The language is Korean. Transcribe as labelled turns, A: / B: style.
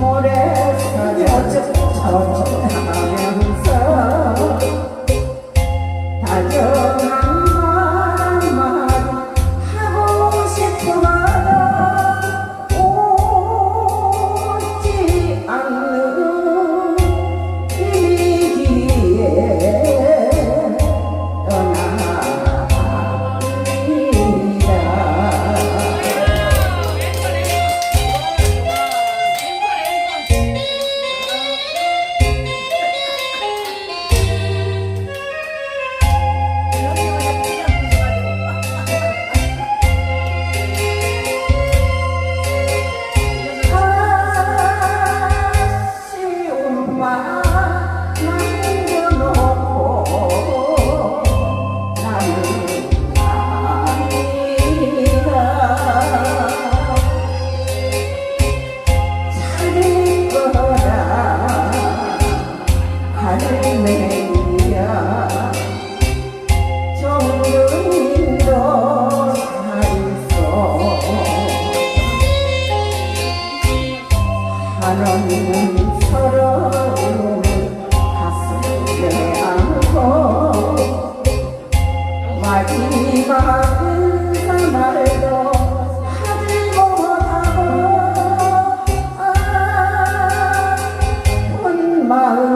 A: 모래사냥 어쩌고 저쩌고 나는 서러움을 가슴에 안고 마지막 인사말도 하지 못하고 아픈 마음